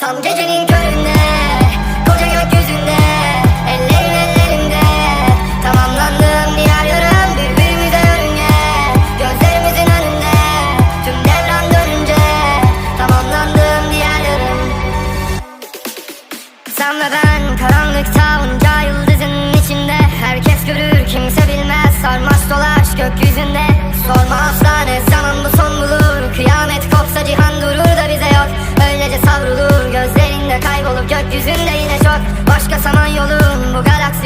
Tam gecenin köründe Koca gökyüzünde Ellerin ellerimde Tamamlandım diğer yarım Birbirimize yörünge Gözlerimizin önünde Tüm devran dönünce. Tamamlandım diğer yarım. Sen ve ben karanlıkta onca yıldızın içinde. Herkes görür kimse bilmez. Sarmaş dolaş gökyüzünde. Sorma asla ne zaman bu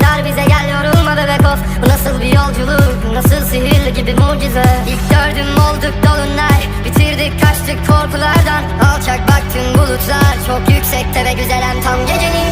dar bize gel yorulma bebek of Bu nasıl bir yolculuk nasıl sihirli gibi mucize? İlk gördüm olduk dolunay Bitirdik kaçtık korkulardan. Alçak baktın bulutlar çok yüksekte ve güzelen Tam gecenin